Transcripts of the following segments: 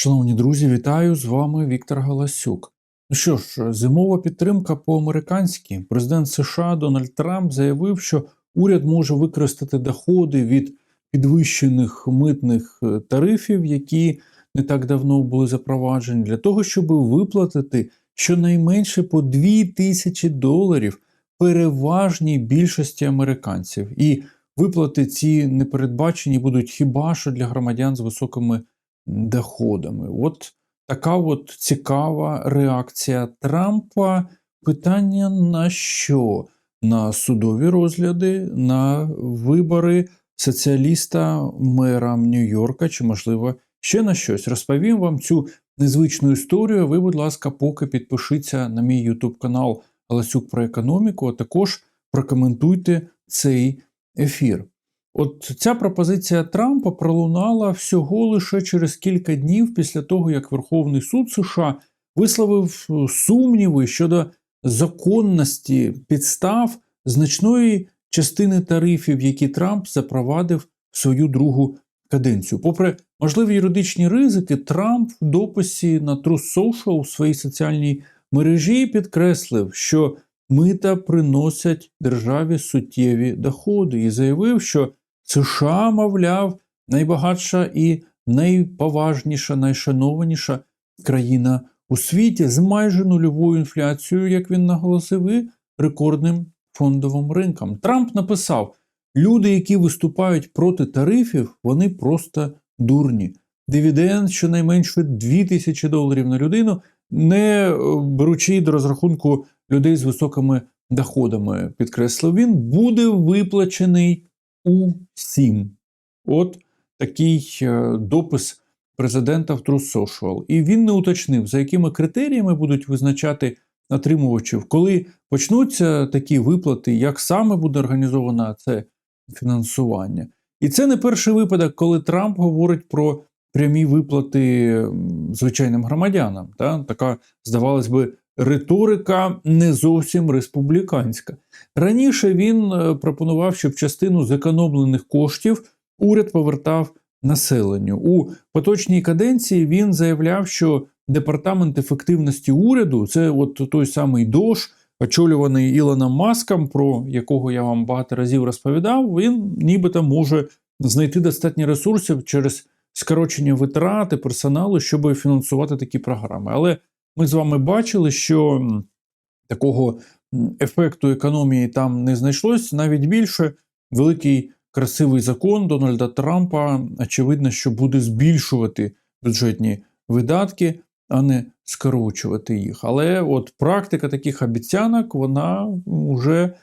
Шановні друзі, вітаю з вами Віктор Галасюк. Ну що ж, зимова підтримка по-американськи. Президент США Дональд Трамп заявив, що уряд може використати доходи від підвищених митних е, тарифів, які не так давно були запроваджені, для того, щоб виплатити щонайменше по 2 тисячі доларів переважній більшості американців. І виплати ці не передбачені будуть хіба що для громадян з високими доходами. От така от цікава реакція Трампа. Питання на що? На судові розгляди, на вибори соціаліста мера Нью-Йорка, чи, можливо, ще на щось. Розповім вам цю незвичну історію. Ви, будь ласка, поки підпишіться на мій YouTube канал Галасюк про економіку, а також прокоментуйте цей ефір. От ця пропозиція Трампа пролунала всього лише через кілька днів після того, як Верховний суд США висловив е, сумніви щодо законності підстав значної частини тарифів, які Трамп запровадив в свою другу каденцію. Попри можливі юридичні ризики, Трамп в дописі на Truth Social у своїй соціальній мережі підкреслив, що мита приносять державі суттєві доходи, і заявив, що США, мовляв, найбагатша і найповажніша, найшанованіша країна у світі з майже нульовою інфляцією, як він наголосив, і рекордним фондовим ринком. Трамп написав: люди, які виступають проти тарифів, вони просто дурні. Дивіденд щонайменше 2000 доларів на людину, не е, беручи до розрахунку людей з високими доходами, підкреслив він, буде виплачений усім. От такий е, допис президента в True Social. І він не уточнив, за якими критеріями будуть визначати отримувачів, коли почнуться такі виплати, як саме буде організовано це фінансування. І це не перший випадок, коли Трамп говорить про прямі виплати звичайним громадянам. Та? Така, здавалось би, риторика не зовсім республіканська. Раніше він е, пропонував, щоб частину зекономлених коштів уряд повертав населенню. У поточній каденції він заявляв, що департамент ефективності уряду це от той самий ДОЖ, очолюваний Ілоном Маском, про якого я вам багато разів розповідав. Він нібито може знайти достатньо ресурсів через скорочення витрати персоналу, щоб фінансувати такі програми. Але ми з вами бачили, що такого ефекту економії там не знайшлось. Навіть більше великий красивий закон Дональда Трампа, очевидно, що буде збільшувати бюджетні видатки, а не скорочувати їх. Але от практика таких обіцянок, вона вже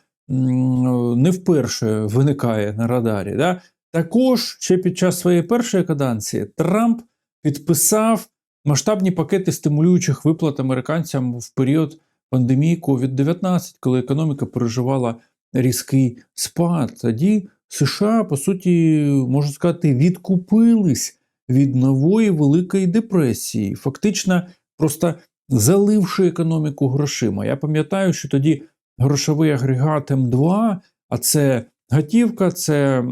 не вперше виникає на радарі. Да? Також ще під час своєї першої каданції Трамп підписав масштабні пакети стимулюючих виплат американцям в період пандемії COVID-19, коли економіка переживала різкий спад. Тоді США, по суті, можна сказати, відкупились від нової великої депресії, фактично просто заливши економіку грошима. Я пам'ятаю, що тоді грошовий агрегат М2, а це Готівка це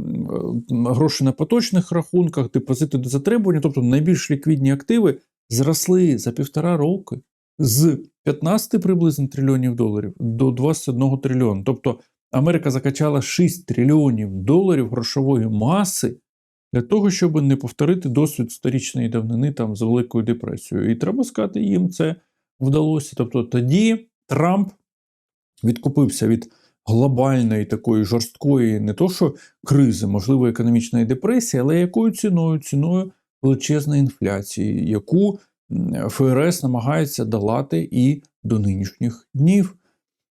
гроші на поточних рахунках, депозити до затребування, тобто найбільш ліквідні активи зросли за півтора роки з 15 приблизно трильйонів доларів до 21 трильйона. Тобто Америка закачала 6 трильйонів доларів грошової маси для того, щоб не повторити досвід сторічної давнини там з Великою депресією. І треба сказати, їм це вдалося. Тобто тоді Трамп відкупився від глобальної такої жорсткої, не то що кризи, можливо, економічної депресії, але якою ціною? Ціною величезної інфляції, яку ФРС намагається долати і до нинішніх днів.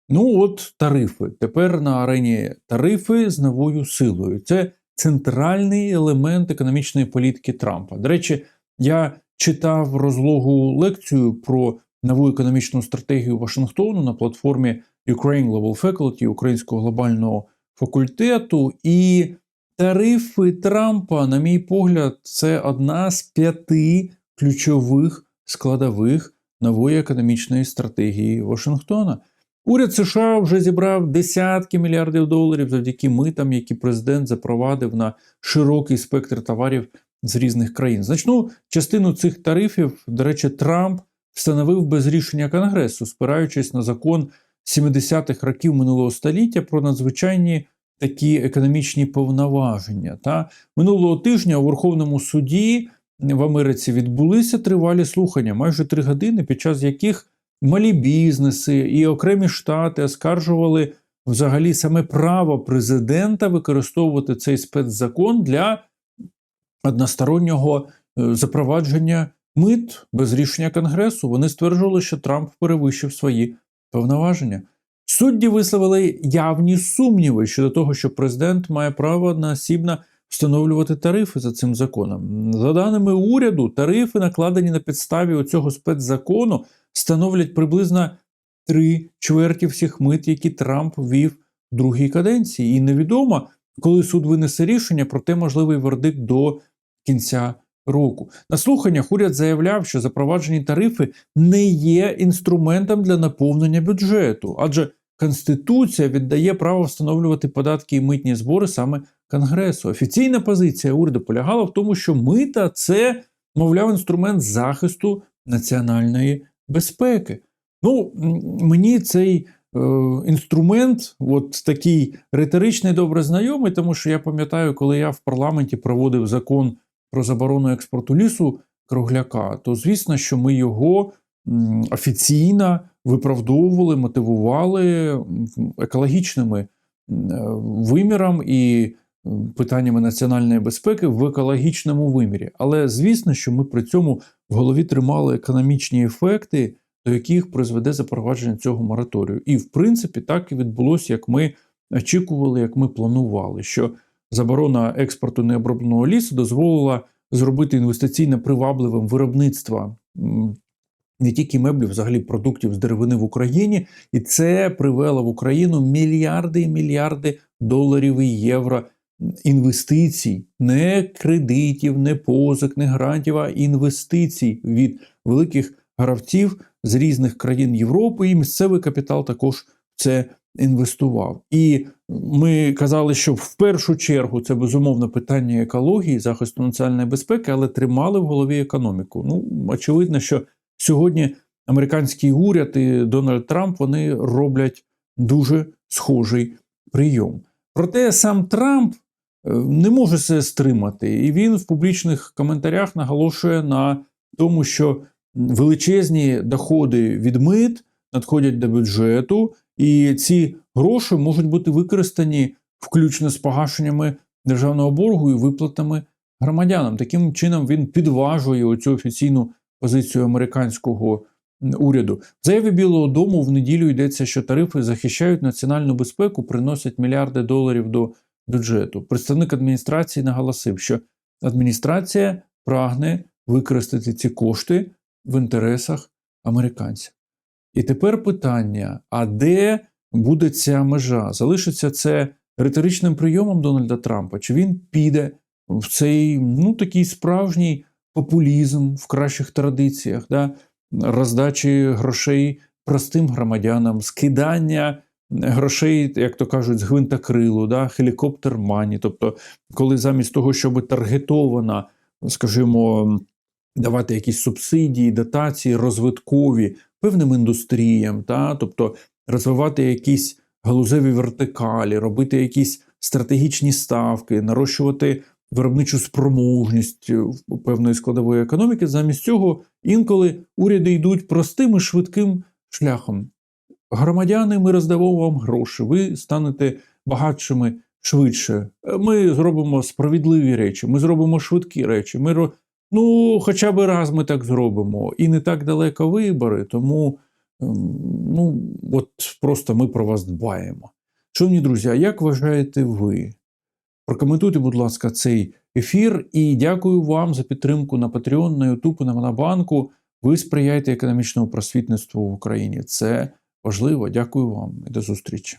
Ну, от тарифи. Тепер на арені тарифи з новою силою. Це центральний елемент економічної політики Трампа. До речі, я читав розлогу лекцію про нову економічну стратегію Вашингтону на платформі Ukraine Global Faculty, Українського глобального факультету. І тарифи Трампа, на мій погляд, це одна з п'яти ключових складових нової економічної стратегії Вашингтона. Уряд США вже зібрав десятки мільярдів доларів завдяки митам, які президент запровадив на широкий спектр товарів з різних країн. Значну частину цих тарифів, до речі, Трамп встановив без рішення Конгресу, спираючись на закон 70-х років минулого століття про надзвичайні такі економічні повноваження. Та минулого тижня у Верховному суді в Америці відбулися тривалі слухання, майже три години, під час яких малі бізнеси і окремі штати оскаржували взагалі саме право президента використовувати цей спецзакон для одностороннього е, запровадження мит без рішення Конгресу. Вони стверджували, що Трамп перевищив свої повноваження. Судді висловили явні сумніви щодо того, що президент має право одноосібно встановлювати тарифи за цим законом. За даними уряду, тарифи, накладені на підставі цього спецзакону, становлять приблизно три чверті всіх мит, які Трамп ввів в другій каденції. І невідомо, коли суд винесе рішення, проте можливий вердикт до кінця року. На слуханнях уряд заявляв, що запроваджені тарифи не є інструментом для наповнення бюджету, адже Конституція віддає право встановлювати податки і митні збори саме Конгресу. Офіційна позиція уряду полягала в тому, що мита це, мовляв, інструмент захисту національної безпеки. Ну, мені цей е, інструмент, от такий риторичний, добре знайомий, тому що я пам'ятаю, коли я в парламенті проводив закон про заборону експорту лісу кругляка, то звісно, що ми його офіційно виправдовували, мотивували екологічними виміром і питаннями національної безпеки в екологічному вимірі. Але звісно, що ми при цьому в голові тримали економічні ефекти, до яких призведе запровадження цього мораторію. І, в принципі, так і відбулося, як ми очікували, як ми планували, що заборона експорту необробленого лісу дозволила зробити інвестиційно привабливим виробництво не тільки меблів, взагалі продуктів з деревини в Україні, і це привело в Україну мільярди і мільярди доларів і євро інвестицій, не кредитів, не позик, не грантів, а інвестицій від великих гравців з різних країн Європи, і місцевий капітал також це інвестував. І ми казали, що в першу чергу це безумовно питання екології, захисту національної безпеки, але тримали в голові економіку. Ну, очевидно, що Сьогодні американський уряд і Дональд Трамп вони роблять дуже схожий прийом. Проте сам Трамп е, не може це стримати, і він в публічних коментарях наголошує на тому, що величезні доходи від мит надходять до бюджету, і ці гроші можуть бути використані включно з погашеннями державного боргу і виплатами громадянам. Таким чином він підважує оцю офіційну позицію американського уряду. В заяві Білого Дому в неділю йдеться, що тарифи захищають національну безпеку, приносять мільярди доларів до бюджету. Представник адміністрації наголосив, що адміністрація прагне використати ці кошти в інтересах американців. І тепер питання: а де буде ця межа? Залишиться це риторичним прийомом Дональда Трампа? Чи він піде в цей ну такий справжній популізм в кращих традиціях, да? роздачі грошей простим громадянам, скидання грошей, як то кажуть, з гвинтокрилу, да? хелікоптер мані. Тобто, коли замість того, щоб таргетовано, скажімо, давати якісь субсидії, дотації, розвиткові певним індустріям, та? тобто розвивати якісь галузеві вертикалі, робити якісь стратегічні ставки, нарощувати виробничу спроможність е, певної складової економіки. Замість цього інколи уряди йдуть простим і швидким шляхом. Громадяни, ми роздамо вам гроші, ви станете багатшими швидше. Е, ми зробимо справедливі речі, ми зробимо швидкі речі. Ми Ну, хоча б раз ми так зробимо. І не так далеко вибори, тому ем, ну, от просто ми про вас дбаємо. Шановні друзі, а як вважаєте ви? Прокоментуйте, будь ласка, цей ефір і дякую вам за підтримку на Patreon, на YouTube, на Монобанку. Ви сприяєте економічному просвітництву в Україні. Це важливо. Дякую вам і до зустрічі.